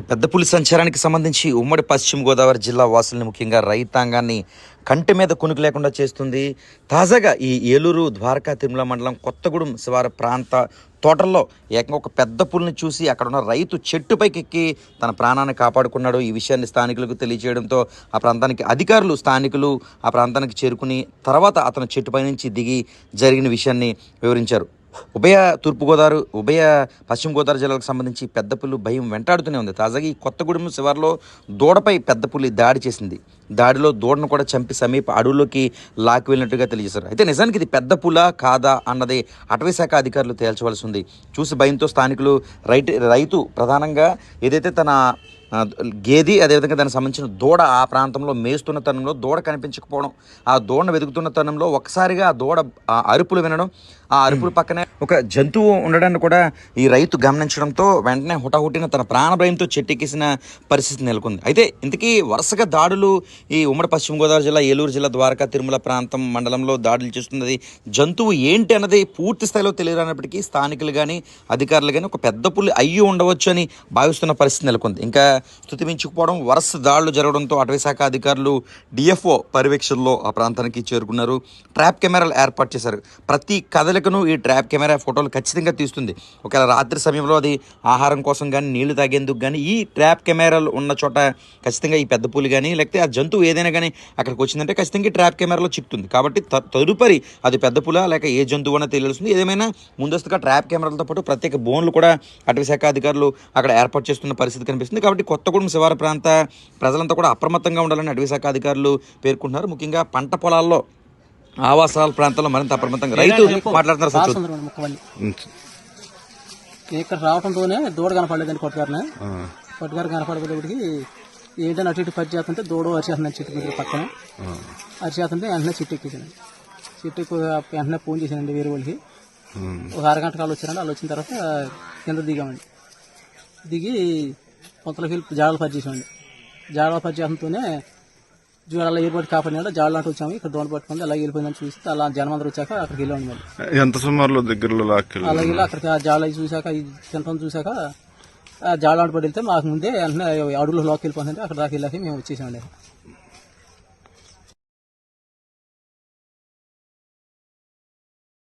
పెద్ద పులి సంచారానికి సంబంధించి ఉమ్మడి పశ్చిమ గోదావరి జిల్లా వాసుల్ని ముఖ్యంగా రైతాంగాన్ని కంటి మీద కునుకు లేకుండా చేస్తుంది. తాజాగా ఈ ఏలూరు ద్వారకా తిరుమల మండలం కొత్తగూడెం శివారు ప్రాంత తోటల్లో ఏకంగా ఒక పెద్ద పులిని చూసి అక్కడ ఉన్న రైతు చెట్టుపైకి ఎక్కి తన ప్రాణాన్ని కాపాడుకున్నాడు. ఈ విషయాన్ని స్థానికులకు తెలియజేయడంతో ఆ ప్రాంతానికి అధికారులు స్థానికులు ఆ ప్రాంతానికి చేరుకుని తర్వాత అతను చెట్టుపై నుంచి దిగి జరిగిన విషయాన్ని వివరించారు. ఉభయ తూర్పుగోదావరి ఉభయ పశ్చిమ గోదావరి జిల్లాలకు సంబంధించి పెద్ద భయం వెంటాడుతూనే ఉంది. తాజాగా ఈ కొత్తగూడెం శివార్లో దూడపై పెద్ద పులి దాడి చేసింది. దాడిలో దూడను కూడా చంపి సమీప అడవుల్లోకి లాక్కి వెళ్ళినట్టుగా తెలియజేశారు. అయితే నిజానికి ఇది పెద్ద పుల కాదా అన్నది అటవీ శాఖ అధికారులు తేల్చవలసి ఉంది. చూసి భయంతో స్థానికులు రైతు రైతు ప్రధానంగా ఏదైతే తన గేది అదేవిధంగా దానికి సంబంధించిన దూడ ఆ ప్రాంతంలో మేస్తున్న తరుణంలో దూడ కనిపించకపోవడం ఆ దూడను వెతుకుతున్న తరుణంలో ఒకసారిగా ఆ దూడ ఆ అరుపులు వినడం ఆ అరుపుల పక్కనే ఒక జంతువు ఉండడాన్ని కూడా ఈ రైతు గమనించడంతో వెంటనే హుటాహుటిన తన ప్రాణ భయంతో చెట్టెక్కేసిన పరిస్థితి నెలకొంది. అయితే ఇంతకీ వరుసగా దాడులు ఈ ఉమ్మడి పశ్చిమ గోదావరి జిల్లా ఏలూరు జిల్లా ద్వారకా తిరుమల ప్రాంతం మండలంలో దాడులు చేస్తున్నది. జంతువు ఏంటి అన్నది పూర్తి స్థాయిలో తెలియరానప్పటికీ స్థానికులు కానీ అధికారులు కానీ ఒక పెద్ద పులి అయ్యి ఉండవచ్చు అని భావిస్తున్న పరిస్థితి నెలకొంది. ఇంకా స్థుతిమించుకుపోవడం వరుస దాడులు జరగడంతో అటవీ శాఖ అధికారులు డిఎఫ్ఓ పర్యవేక్షణలో ఆ ప్రాంతానికి చేరుకున్నారు. ట్రాప్ కెమెరాలు ఏర్పాటు చేశారు. ప్రతి కదలికను ఈ ట్రాప్ కెమెరా ఫోటోలు ఖచ్చితంగా తీస్తుంది. ఒకవేళ రాత్రి సమయంలో అది ఆహారం కోసం కానీ నీళ్ళు తాగేందుకు కానీ ఈ ట్రాప్ కెమెరాలు ఉన్న చోట ఖచ్చితంగా ఈ పెద్ద పులి కానీ లేకపోతే ఆ జంతువు ఏదైనా కానీ అక్కడికి వచ్చిందంటే ఖచ్చితంగా ఈ ట్రాప్ కెమెరాలో చిక్కుతుంది. కాబట్టి త- తదుపరి అది పెద్ద పుల లేక ఏ జంతువు అన్న తెలియస్తుంది ఏదేమైనా ముందస్తుగా ట్రాప్ కెమెరాలతో పాటు ప్రత్యేక బోన్లు కూడా అటవీ శాఖ అధికారులు అక్కడ ఏర్పాటు చేస్తున్న పరిస్థితి కనిపిస్తుంది. కాబట్టి కొత్తగూడెం శివారు ప్రాంత ప్రజలంతా కూడా అప్రమత్తంగా ఉండాలని అటవీ శాఖ అధికారులు పేర్కొంటున్నారు. ముఖ్యంగా పంట పొలాల్లో ఆవాసాల ప్రాంతాల్లో మరింత అప్రమత్తంగా రైతు మాట్లాడుతున్నారు ఇక్కడ రావడంతోనే దూడ కనపడలేదండి కొట్టుగారిని. కొట్టుగారు కనపడేటప్పటికి ఏంటని అటు ఇటు పని చేస్తుంటే దూడ అరిచేస్తున్నాను చెట్టు మీద పక్కన. అరిచేస్తుంటే వెంటనే చెట్టు ఎక్కేసాను. చెట్టు ఎక్కువ వెంటనే ఫోన్ చేశానండి వేరే వాళ్ళకి. ఒక అరగంట కాలు వచ్చారండి. వాళ్ళు వచ్చిన తర్వాత కింద దిగామండి. దిగి కొంతలోకి వెళ్ళి జాడలు పని చేసామండి జాడలు పని చేస్తుంటేనే అలా ఎయిర్పోర్ట్ కాపాడినాడు జాడలు అంటూ వచ్చాము. ఇక్కడ దోణ పట్టుకుంది అలా వెళ్ళిపోయిందని చూస్తే అలా జనం అందరూ వచ్చాక అక్కడికి వెళ్ళామండి. మళ్ళీ ఎంత సుమారులో దగ్గరలో అలాగే అక్కడికి ఆ జాల చూశాక ఈ తింటాం చూశాక ఆ జాల వెళ్తే మాకు ముందే వెంటనే అడుగులో లోకి వెళ్ళిపోతుంటే అక్కడ దాకా వెళ్ళాక మేము వచ్చేసామండి.